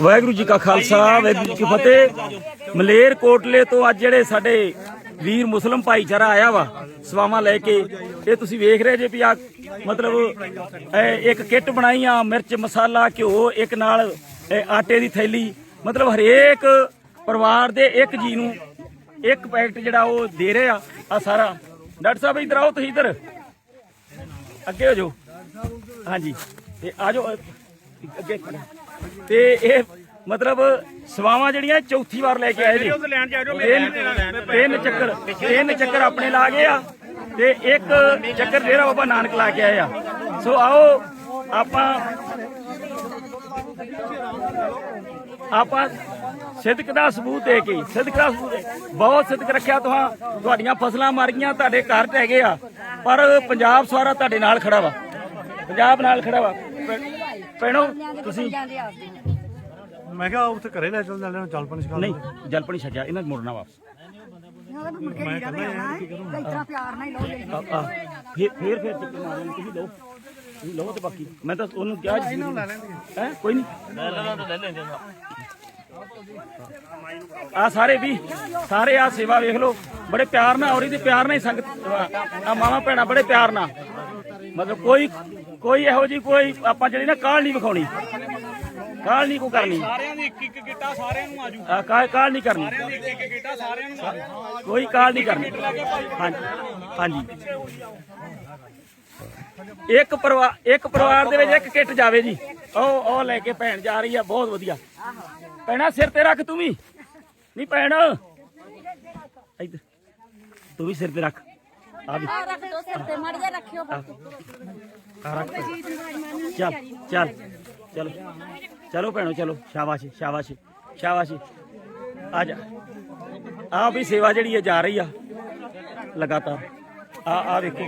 ਵਾਹਿਗੁਰੂ ਜੀ ਕਾ ਖਾਲਸਾ ਵਾਹਿਗੁਰੂ ਜੀ ਕੀ ਫਤਿਹ। ਮਲੇਰ ਕੋਟਲੇ ਤੋਂ ਅੱਜ ਜਿਹੜੇ ਸਾਡੇ ਵੀਰ ਮੁਸਲਮ ਭਾਈਚਾਰਾ ਆਇਆ ਵਾ ਸਵਾਵਾਂ ਲੈ ਕੇ ਇਹ ਤੁਸੀਂ ਵੇਖ ਰਹੇ ਜੇ ਵੀ ਆ ਮਤਲਬ ਇੱਕ ਕਿੱਟ ਬਣਾਈ ਆ ਮਿਰਚ ਮਸਾਲਾ ਘਿਓ ਇੱਕ ਨਾਲ ਆਟੇ ਦੀ ਥੈਲੀ। ਮਤਲਬ ਹਰੇਕ ਪਰਿਵਾਰ ਦੇ ਇੱਕ ਜੀ ਨੂੰ ਇੱਕ ਪੈਕਟ ਜਿਹੜਾ ਉਹ ਦੇ ਰਹੇ ਆ ਆ ਸਾਰਾ। ਡਾਕਟਰ ਸਾਹਿਬ ਇੱਧਰ ਆਓ ਤੁਸੀਂ ਇੱਧਰ। ਅੱਗੇ ਹੋ ਜਾਓ। ਹਾਂਜੀ। ਤੇ ਆ ਜਾਓ ਅ- ਅੱਗੇ ਤੇ ਇਹ ਮਤਲਬ ਸਵਾਵਾਂ ਜਿਹੜੀਆਂ ਚੌਥੀ ਵਾਰ ਲੈ ਕੇ ਆਏ ਜੀ। ਤਿੰਨ ਚੱਕਰ ਤਿੰਨ ਚੱਕਰ ਆਪਣੇ ਲਾ ਗਏ ਆ ਤੇ ਇੱਕ ਚੱਕਰ ਡੇਰਾ ਬਾਬਾ ਨਾਨਕ ਲਾ ਕੇ ਆਏ ਆ। ਸੋ ਆਓ, ਆਪਾਂ ਆਪਾਂ ਸਿੱਧਕ ਦਾ ਸਬੂਤ ਦੇ ਕੇ, ਸਿੱਧਕ ਦਾ ਸਬੂਤ ਬਹੁਤ ਸਿੱਧਕ ਰੱਖਿਆ ਤੁਹਾਂ ਤੁਹਾਡੀਆਂ ਫਸਲਾਂ ਮਰ ਗਈਆਂ ਤੁਹਾਡੇ ਘਰ ਟਹਿ ਗਏ ਆ, ਪਰ ਪੰਜਾਬ ਸਾਰਾ ਤੁਹਾਡੇ ਨਾਲ ਖੜਾ ਵਾ। ਪੰਜਾਬ ਨਾਲ ਖੜਾ ਵਾ। ਪੈਣੋ ਤੁਸੀਂ ਮੈਂ ਕਿਹਾ ਉੱਥੇ ਘਰੇ ਲੈ ਚੱਲ ਜਾਂਦੇ ਚੱਲ ਪਣੀ ਸਿਖਾ ਨਹੀਂ ਜਲਪਣੀ ਛੱਡਿਆ ਇਹਨਾਂ ਨੂੰ ਮੁੜਨਾ ਵਾਪਸ। ਮੈਂ ਕਹਿੰਦਾ ਇਤਨਾ ਪਿਆਰ ਨਾਲ ਹੀ ਲੋ ਆ ਆ ਫੇਰ ਫੇਰ ਫੇਰ ਚੱਕਰ ਮਾਰਨ ਤੁਸੀਂ ਲਓ। ਤੁਸੀਂ ਲਓ ਤੇ ਬਾਕੀ। ਮੈਂ ਤਾਂ ਉਹਨੂੰ ਕਿਹਾ ਜੀ ਹੈ ਕੋਈ ਨਹੀਂ ਲੈ ਲੈਣਾ ਤਾਂ ਲੈ ਲੈਂਦੇ ਆ ਸਾਰੇ ਵੀ ਸਾਰੇ ਆ ਸੇਵਾ ਵੇਖ ਲਓ। ਬੜੇ ਪਿਆਰ ਨਾਲ ਔਰ ਇਹਦੇ ਪਿਆਰ ਨਾਲ ਹੀ ਸੰਗਤ ਆ ਮਾਵਾ ਭੈਣਾ ਬੜੇ ਪਿਆਰ ਨਾਲ। ਮਤਲਬ ਕੋਈ ਕੋਈ ਇਹੋ ਜੀ ਕੋਈ ਆਪਾਂ ਜਿਹੜੀ ਨਾ ਕਾਲ ਨਹੀਂ ਵਿਖਾਉਣੀ। ਕਾਲ ਨਹੀਂ ਕੋ ਕਰਨੀ। ਸਾਰਿਆਂ ਦੀ ਇੱਕ ਇੱਕ ਗਿੱਟਾ ਸਾਰਿਆਂ ਨੂੰ ਆਜੂ ਆ ਕਾਲ ਕਾਲ ਨਹੀਂ ਕਰਨੀ। ਇੱਕ ਇੱਕ ਗਿੱਟਾ ਸਾਰਿਆਂ ਨੂੰ ਆਜੂ ਕੋਈ ਕਾਲ ਨਹੀਂ ਕਰਨੀ। ਹਾਂਜੀ ਹਾਂਜੀ। ਇੱਕ ਪਰਿਵਾਰ ਇੱਕ ਪਰਿਵਾਰ ਦੇ ਵਿੱਚ ਇੱਕ ਕਿੱਟ ਜਾਵੇ ਜੀ। ਉਹ ਉਹ ਲੈ ਕੇ ਭੈਣ ਜਾ ਰਹੀ ਆ ਬਹੁਤ ਵਧੀਆ। ਭੈਣਾ ਸਿਰ ਤੇ ਰੱਖ ਤੂੰ ਵੀ। ਨਹੀਂ ਭੈਣ। ਇੱਧਰ। ਤੂੰ ਵੀ ਸਿਰ ਤੇ ਰੱਖ। ਆ ਵੀ। ਰੱਖ ਦੋ ਸਿਰ ਤੇ ਮੜ ਜਾ ਰੱਖਿਓ ਆ ਰੱਖ ਚੱਲ ਚੱਲ ਚਲੋ। ਚਲੋ ਭੈਣੋ ਚਲੋ। ਸ਼ਾਬਾਸ਼ ਸ਼ਾਬਾਸ਼ ਸ਼ਾਬਾਸ਼। ਆ ਜਾ। ਆ ਵੀ ਸੇਵਾ ਜਿਹੜੀ ਹੈ ਜਾ ਰਹੀ ਆ ਲਗਾਤਾਰ। ਆ ਆ ਵੇਖੋ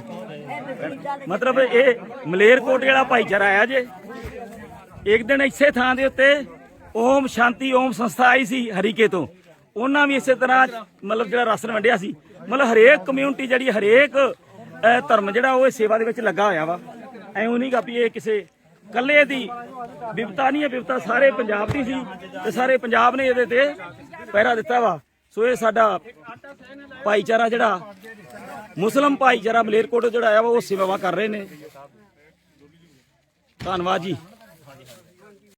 ਮਤਲਬ ਇਹ ਮਲੇਰਕੋਟੇ ਵਾਲਾ ਭਾਈਚਾਰਾ ਆਇਆ ਜੇ। ਇੱਕ ਦਿਨ ਇਸੇ ਥਾਂ ਦੇ ਉੱਤੇ ਓਮ ਸ਼ਾਂਤੀ ਓਮ ਸੰਸਥਾ ਆਈ ਸੀ ਹਰੀਕੇ ਤੋਂ। ਉਹਨਾਂ ਵੀ ਇਸੇ ਤਰ੍ਹਾਂ ਮਤਲਬ ਜਿਹੜਾ ਰਾਸ਼ਨ ਵੰਡਿਆ ਸੀ। ਮਤਲਬ ਹਰੇਕ ਕਮਿਊਨਿਟੀ ਜਿਹੜੀ ਹਰੇਕ ਧਰਮ ਜਿਹੜਾ ਉਹ ਇਹ ਸੇਵਾ ਦੇ ਵਿੱਚ ਲੱਗਾ ਹੋਇਆ ਵਾ। ਐਉਂ ਨਹੀਂ ਗਾ ਵੀ ਇਹ ਕਿਸੇ ਕੱਲੇ ਦੀ ਵਿਪਤਾ ਨਹੀਂ ਹੈ ਵਿਪਤਾ ਸਾਰੇ ਪੰਜਾਬ ਦੀ ਸੀ ਤੇ ਸਾਰੇ ਪੰਜਾਬ ਨੇ ਇਹਦੇ ਤੇ ਪਹਿਰਾ ਦਿੱਤਾ ਵਾ। ਸੋ ਇਹ ਸਾਡਾ ਭਾਈਚਾਰਾ ਜਿਹੜਾ, ਮੁਸਲਮ ਭਾਈਚਾਰਾ ਮਲੇਰਕੋਟ ਜਿਹੜਾ ਆ ਵਾ, ਉਹ ਸੇਵਾਵਾਂ ਕਰ ਰਹੇ ਨੇ। ਧੰਨਵਾਦ ਜੀ।